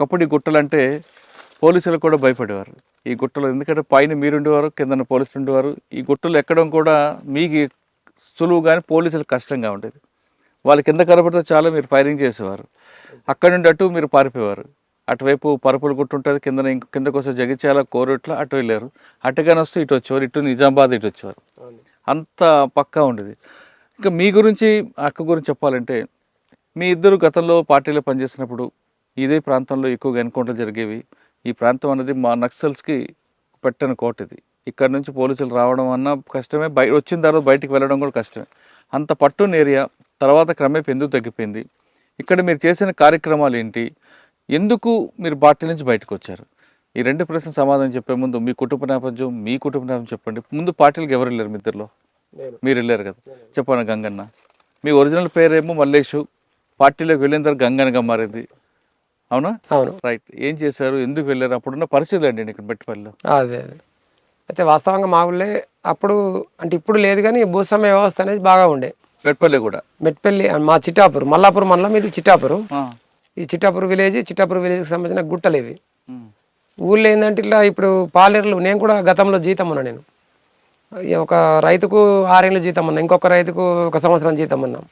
ఒకప్పుడు ఈ గుట్టలు అంటే పోలీసులు కూడా భయపడేవారు. ఈ గుట్టలు ఎందుకంటే పైన మీరు ఉండేవారు కింద పోలీసులు ఉండేవారు. ఈ గుట్టలు ఎక్కడం కూడా మీకు సులువు కానీ పోలీసులు కష్టంగా ఉండేది. వాళ్ళ కింద కనబడితే చాలా మీరు ఫైరింగ్ చేసేవారు. అక్కడి నుండి అటు మీరు పారిపోయేవారు. అటువైపు పరుపులు గుట్టు ఉంటుంది కింద ఇంక కిందకు వస్తే జగిత్యాల కోరుట్ల అటు వెళ్ళారు. అటుగానే వస్తే ఇటు వచ్చేవారు ఇటు నిజామాబాద్ ఇటు వచ్చేవారు. అంత పక్కా ఉండేది. ఇంకా మీ గురించి అక్క గురించి చెప్పాలంటే మీ ఇద్దరు గతంలో పార్టీలో పనిచేసినప్పుడు ఇదే ప్రాంతంలో ఎక్కువగా ఎన్కౌంటర్ జరిగేవి. ఈ ప్రాంతం అనేది మా నక్సల్స్కి పెట్టని కోట ఇది. ఇక్కడ నుంచి పోలీసులు రావడం అన్న కష్టమే. బయ వచ్చిన తర్వాత బయటికి వెళ్ళడం కూడా కష్టమే. అంత పట్టున్న ఏరియా తర్వాత క్రమేపీ ఎందుకు తగ్గిపోయింది? ఇక్కడ మీరు చేసిన కార్యక్రమాలు ఏంటి? ఎందుకు మీరు పార్టీ నుంచి బయటకు వచ్చారు ఈ రెండు ప్రశ్న సమాధానం చెప్పే ముందు మీ కుటుంబ నేపథ్యం మీ కుటుంబ నేపథ్యం చెప్పండి. ముందు పార్టీలకు ఎవరు వెళ్ళారు మీ ఇద్దరిలో? మీరు వెళ్ళారు కదా? చెప్పండి గంగన్న. మీ ఒరిజినల్ పేరేమో మల్లేషు. పార్టీలోకి వెళ్ళిన తర్వాత గంగన్నగా మారింది. అవునా? అవును. రైట్. ఏం చేశారు? ఎందుకు వెళ్ళారు? అప్పుడున్న పరిస్థితి అండి ఇక్కడ బెట్టుపల్లిలో అదే అదే. అయితే వాస్తవంగా మా ఊళ్ళే అప్పుడు అంటే ఇప్పుడు లేదు కానీ భూస్వామ్య వ్యవస్థ అనేది బాగా ఉండే. బెట్టుపల్లి కూడా? మెట్పల్లి మా చిట్టాపూర్ మల్లాపూర్ మండలం ఇది చిట్టాపూర్. ఈ చిట్టాపూర్ విలేజ్ చిట్టాపూర్ విలేజ్కి సంబంధించిన గుట్టలు ఇవి. ఊళ్ళో ఏంటంటే ఇట్లా ఇప్పుడు పాలేరులు నేను కూడా గతంలో జీతం ఉన్నా నేను. ఒక రైతుకు ఆరేళ్ళు జీతం ఉన్నా ఇంకొక రైతుకు ఒక సంవత్సరం జీతం ఉన్నాం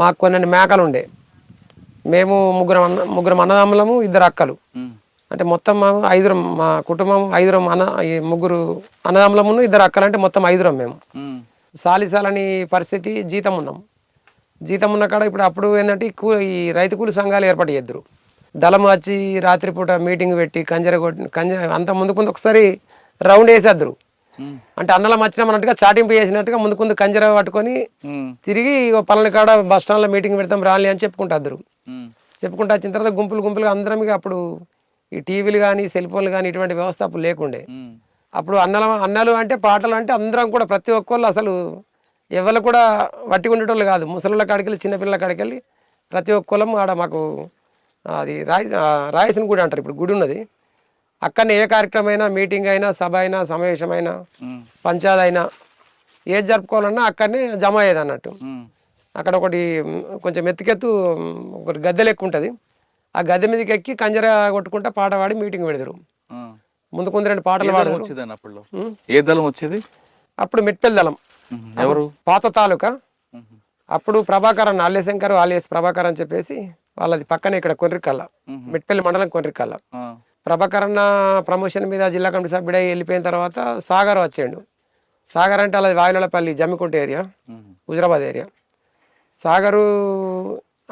మాకు కొన్ని మేకలు ఉండే. మేము ముగ్గురం అన్న ముగ్గురం అన్నదమ్ములము ఇద్దరు అక్కలు. అంటే మొత్తం మా ఐదురం మా కుటుంబం ఐదురం అన్న ముగ్గురు అన్నదమ్ములమును ఇద్దరు అక్కలు అంటే మొత్తం ఐదురం మేము. సాలిసాలని పరిస్థితి జీతం ఉన్నాం జీతం ఉన్న కాడ ఇప్పుడు అప్పుడు ఏంటంటే ఈ కూ ఈ రైతు కూలి సంఘాలు ఏర్పాటు చేద్దరు దళం వచ్చి రాత్రిపూట మీటింగ్ పెట్టి కంజర కొట్టి కంజ అంత ముందు ముందు ఒకసారి రౌండ్ వేసేద్దరు. అంటే అన్నలం వచ్చినామన్నట్టుగా చాటింపు చేసినట్టుగా ముందు ముందు కంజర పట్టుకొని. తిరిగి పలానా కాడ బస్ స్టాండ్లో మీటింగ్ పెడతాం రాలి అని చెప్పుకుంటారు. చెప్పుకుంటూ వచ్చిన తర్వాత గుంపులు గుంపులుగా అందరం ఇక అప్పుడు ఈ టీవీలు కానీ సెల్ ఫోన్లు కానీ ఇటువంటి వ్యవస్థ అప్పుడు లేకుండే. అప్పుడు అన్నల అన్నలు అంటే పాటలు అంటే అందరం కూడా ప్రతి ఒక్కళ్ళు అసలు ఎవరు కూడా వట్టి ఉండేటోళ్ళు కాదు ముసలిళ్ళ కాడికెళ్ళి చిన్నపిల్లల కాడికెళ్ళి ప్రతి ఒక్క కులం ఆడ మాకు అది రాయి రాయసిన గుడి అంటారు ఇప్పుడు గుడి ఉన్నది అక్కడనే ఏ కార్యక్రమం అయినా మీటింగ్ అయినా సభ అయినా సమావేశం అయినా ఉమ్. పంచాయతీ అయినా ఏది జరుపుకోవాలన్నా అక్కడనే జమ అయ్యేది అన్నట్టు. అక్కడ ఒకటి కొంచెం ఎత్తుకెత్తు మ్, ఒకటి గద్దె లెక్క ఉంటుంది ఆ గద్దె మీదకి ఎక్కి కంజర కొట్టుకుంటా పాట పాడి మీటింగ్ పెడతారు. ముందు కొంత రెండు పాటలు ఉమ్. ఏ దళం వచ్చేది అప్పుడు మిట్పెల్ దళం. ఎవరు పాత తాలూకా. అప్పుడు ప్రభాకర్ అన్న ఆల్యశంకర్ ఆలియస్ ప్రభాకర్ అని చెప్పేసి వాళ్ళది పక్కనే ఇక్కడ కొర్రికల్ల మ్మ్. మిట్పల్లి మండలం కొర్రికల్ల ఆ. ప్రభాకర్ అన్న ప్రమోషన్ మీద జిల్లా కమిటీ సభ్యుడై వెళ్ళిపోయిన తర్వాత సాగర్ వచ్చాడు సాగర్ అంటే అలా వాయులపల్లి జమ్మికుంట ఏరియా. హుజరాబాద్ ఏరియా సాగరు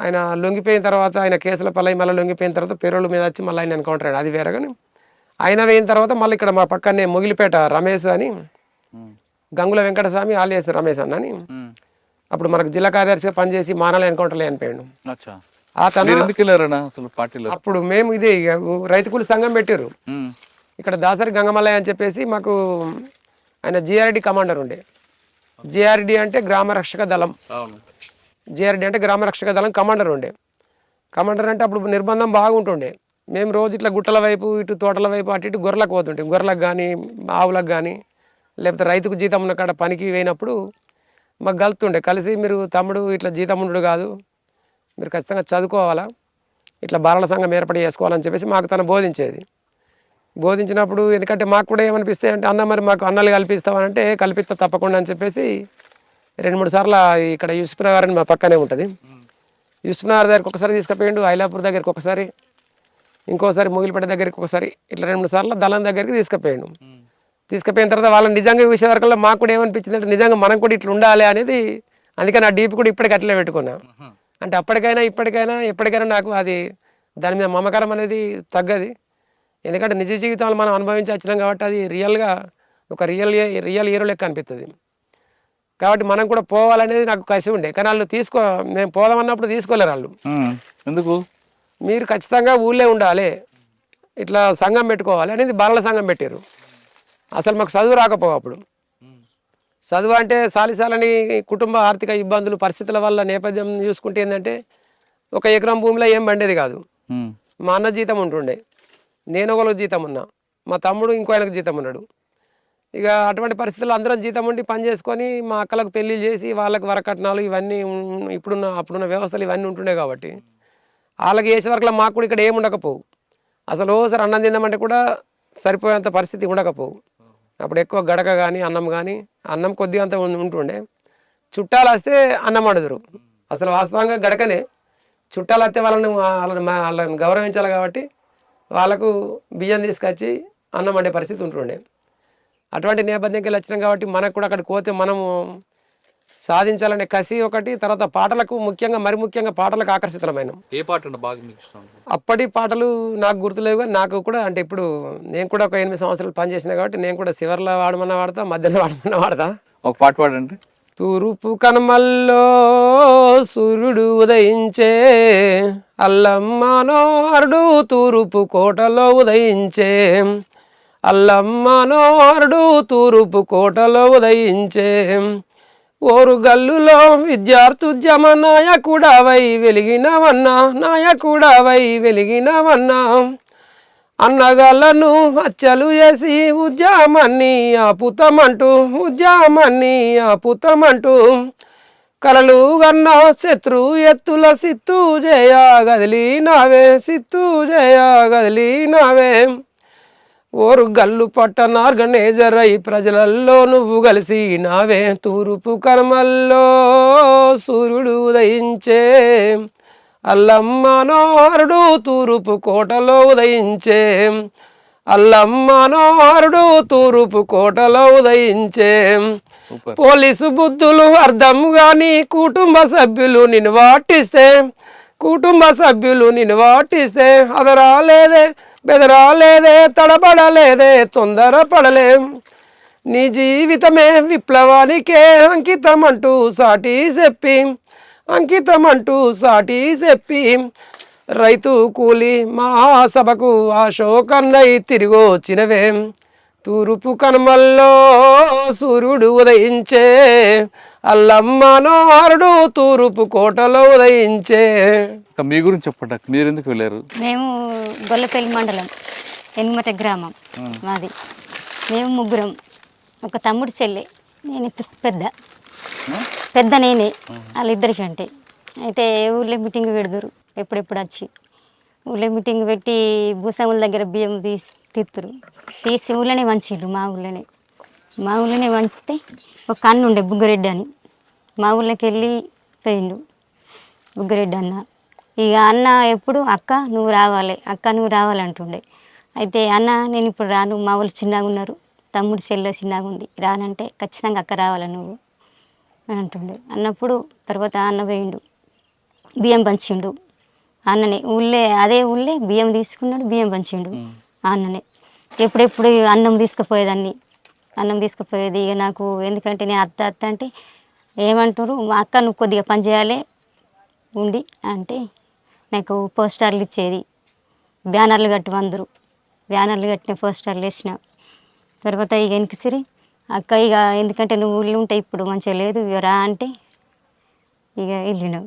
ఆయన లొంగిపోయిన తర్వాత ఆయన కేసుల పల్లై మళ్ళీ లొంగిపోయిన తర్వాత పెరోళ్ళు మీద వచ్చి మళ్ళీ ఆయన ఎన్కౌంటర్ అయ్యాడు. అది వేరే కానీ ఆయన వేయిన తర్వాత మళ్ళీ ఇక్కడ మా పక్కనే మొగిలిపేట రమేష్ అని. గంగుల వెంకటస్వామి ఆలియస్ రమేష్ అన్న అని. అప్పుడు మనకు జిల్లా కార్యదర్శిగా పనిచేసి మానాల ఎన్కౌంటర్లో చనిపోయాడు అచ్చా. ఆ తన అప్పుడు మేము ఇదే రైతు కూలి సంఘం పెట్టారు. ఇక్కడ దాసరి గంగమల్లయ్య అని చెప్పేసి మాకు ఆయన జిఆర్డి కమాండర్ ఉండే. జిఆర్డి అంటే గ్రామ రక్షక దళం. జిఆర్డి అంటే గ్రామ రక్షక దళం కమాండర్ ఉండే. కమాండర్ అంటే అప్పుడు నిర్బంధం బాగుంటుండే. మేము రోజు ఇట్లా గుట్టల వైపు ఇటు తోటల వైపు అటు ఇటు గొర్రెలకు పోతుంటాం గొర్రెలకు కానీ ఆవులకు కానీ లేకపోతే రైతుకు జీతం ఉన్న కాడ పనికి పోయినప్పుడు మాకు కలుతుండే కలిసి మీరు తమ్ముడు ఇట్లా జీతం ఉండు కాదు మీరు ఖచ్చితంగా చదువుకోవాలా ఇట్లా బాలల సంఘం ఏర్పాటు చేసుకోవాలని చెప్పేసి మాకు తను బోధించేది. బోధించినప్పుడు ఎందుకంటే మాకు కూడా ఏమనిపిస్తే అంటే అన్న మరి మాకు అన్నలు కల్పిస్తామనంటే కల్పిస్తా తప్పకుండా అని చెప్పేసి రెండు మూడు సార్లు ఇక్కడ యూసుఫ్ నగర్ అని మా పక్కనే ఉంటుంది. యూసుఫ్ నగర్ దగ్గరికి ఒకసారి తీసుకుపోయిండు ఐలాపూర్ దగ్గరికి ఒకసారి ఇంకోసారి మొగిలిపేట దగ్గరికి ఒకసారి ఇట్లా రెండు మూడు సార్లు దళం దగ్గరికి తీసుకుపోయిండు. తీసుకుపోయిన తర్వాత వాళ్ళని నిజంగా చూసే వరకల్లా మాకు కూడా ఏమనిపించింది అంటే నిజంగా మనం కూడా ఇట్లా ఉండాలి అనేది అందుకని ఆ డీప్ కూడా ఇప్పటికి అట్లే పెట్టుకున్నా. అంటే అప్పటికైనా ఇప్పటికైనా ఎప్పటికైనా నాకు అది దాని మీద మమకారం అనేది తగ్గది. ఎందుకంటే నిజ జీవితాలు మనం అనుభవించి వచ్చినాం కాబట్టి అది రియల్గా ఒక రియల్ రియల్ హీరో లెక్క అనిపిస్తుంది కాబట్టి మనం కూడా పోవాలనేది నాకు కసి ఉండే. కానీ వాళ్ళు తీసుకో మేము పోదామన్నప్పుడు తీసుకోలేరు వాళ్ళు. ఎందుకు? మీరు ఖచ్చితంగా ఊళ్ళో ఉండాలి. ఇట్లా సంఘం పెట్టుకోవాలి అనేది బాలల సంఘం పెట్టారు అసలు మాకు చదువు రాకపోవు అప్పుడు. చదువు అంటే సాలిసాలని కుటుంబ ఆర్థిక ఇబ్బందులు పరిస్థితుల వల్ల నేపథ్యం చూసుకుంటే ఏంటంటే ఒక ఎకరం భూమిలో ఏం పండేది కాదు. మా అన్న జీతం ఉంటుండే. నేను ఒకరికి జీతం ఉన్నా. మా తమ్ముడు ఇంకో ఆయనకు జీతం ఉన్నాడు. ఇక అటువంటి పరిస్థితుల్లో అందరం జీతం ఉండి పని చేసుకొని మా అక్కలకు పెళ్ళి చేసి వాళ్ళకి వరకట్నాలు ఇవన్నీ ఇప్పుడున్న అప్పుడున్న వ్యవస్థలు ఇవన్నీ ఉంటుండే కాబట్టి. వాళ్ళకి చేసే వరకు మాకు కూడా ఇక్కడ ఏముండకపోవు అసలు ఓసారి అన్నం తిందామంటే కూడా సరిపోయేంత పరిస్థితి ఉండకపోవు. అప్పుడు ఎక్కువ గడక కానీ అన్నం కానీ అన్నం కొద్దిగా అంత ఉంటుండే. చుట్టాలు వస్తే అన్నం వండుదురు. అసలు వాస్తవంగా గడకనే. చుట్టాలు వస్తే వాళ్ళని వాళ్ళని మా- వాళ్ళని గౌరవించాలి కాబట్టి వాళ్ళకు బియ్యం తీసుకొచ్చి అన్నం వండే పరిస్థితి ఉంటుండే. అటువంటి నేపథ్యంకి వచ్చినాం కాబట్టి మనకు కూడా అక్కడికి పోతే మనము సాధించాలనే కసి ఒకటి తర్వాత పాటలకు ముఖ్యంగా మరి ముఖ్యంగా పాటలకు ఆకర్షితమైన ఏ పాట బాగా అప్పటి పాటలు నాకు గుర్తులేవు కానీ నాకు కూడా అంటే ఇప్పుడు నేను కూడా ఒక ఎనిమిది సంవత్సరాలు పనిచేసిన కాబట్టి నేను కూడా చివర్లో వాడమన్నా వాడతా మధ్యలో వాడమన్నా వాడతా. ఒక పాట పాడండి. తూర్పు కనుమల్లో సూర్యుడు ఉదయించే అల్లమ్మనోరుడు తూర్పు కోటలో ఉదయించే అల్లమ్మనోరుడు తూరుపు కోటలో ఉదయించే. ఓరు గల్లులో విద్యార్థుద్యమ నాయకుడవై వెలిగినవన్నా నాయకుడవై వెలిగినవన్నా. అన్నగలను అచ్చలు వేసి ఉద్యమాన్ని ఆపుతమంటూ ఉద్యమాన్ని ఆపుతమంటూ. కలలు గన్న శత్రు ఎత్తుల సిత్తు జయ గదిలీ నావే సిత్తు జయ గదిలీ నావే ఓరు గల్లు పట్టణ ఆర్గనైజర్ అయి ప్రజలల్లో నువ్వు కలిసి నావే తూర్పు కర్మల్లో సూర్యుడు ఉదయించే అల్లమ్మనోరుడు తూర్పు కోటలో ఉదయించే అల్లమ్మనోరుడు తూర్పు కోటలో ఉదయించే పోలీసు బుద్ధులు అర్థం గాని కుటుంబ సభ్యులు నిన్ను వాటిస్తే కుటుంబ సభ్యులు నిన్ను వాటిస్తే అదరాలేదే. బెదరాలేదే తడబడలేదే తొందరపడలే. నీ జీవితమే విప్లవానికే అంకితం అంటూ సాటి చెప్పి అంకితం అంటూ సాటి చెప్పి. రైతు కూలి మహాసభకు అశోకన్నై తిరిగొచ్చినవేం. తూర్పు కనుమల్లో సూర్యుడు ఉదయించే అల్లమ్మనోరుడు తూర్పు కోటలో ఉదయించే. ఇంకా మీ గురించి చెప్పండి. మీరు ఎందుకు వెళ్ళారు? మేము గొల్లపల్లి మండలం ఎనుమట గ్రామం మాది. మేము ముగ్గురం ఒక తమ్ముడు చెల్లె నేను పెద్ద. పెద్ద నేనే వాళ్ళిద్దరికి అంటే అయితే ఊళ్ళో మీటింగ్ పెడదురు ఎప్పుడెప్పుడు వచ్చి? ఊళ్ళో మీటింగ్ పెట్టి భూస్వాముల దగ్గర బియ్యం తీసి తీస్తురు తీసి ఊళ్ళోనే వంచిర్రు మా ఊళ్ళోనే మా ఊళ్ళోనే వంచితే ఒక అన్న ఉండే బుగ్గరెడ్డి అని. మా ఊళ్ళోకి వెళ్ళి పోయిండు బుగ్గరెడ్డి అన్న. ఇక అన్న ఎప్పుడు అక్క నువ్వు రావాలి అక్క నువ్వు రావాలంటుండే అయితే అన్న నేను ఇప్పుడు రాను మా వాళ్ళు చిన్నగా ఉన్నారు తమ్ముడు చెల్లె చిన్నగా ఉంది రానంటే ఖచ్చితంగా అక్క రావాలి నువ్వు అని అంటుండే. అన్నప్పుడు తర్వాత అన్న పోయిండు బియ్యం పంచిండు అన్ననే. ఊళ్ళే అదే ఊళ్ళే బియ్యం తీసుకున్నాడు బియ్యం పంచిండు అన్ననే. ఎప్పుడెప్పుడు అన్నం తీసుకుపోయేదాన్ని అన్నం తీసుకుపోయేది. ఇక నాకు ఎందుకంటే నేను అత్త అత్త అంటే ఏమంటారు మా అక్క నువ్వు కొద్దిగా పని చేయాలి ఉండి అంటే నాకు పోస్టర్లు ఇచ్చేది. బ్యానర్లు కట్టి అందరు. బ్యానర్లు కట్టిన పోస్టర్లు వేసిన. తర్వాత ఇక వెనకసిరి అక్క ఇక ఎందుకంటే నువ్వు ఊళ్ళో ఉంటే ఇప్పుడు మంచిగా లేదు ఇక రా అంటే ఇక వెళ్ళినావు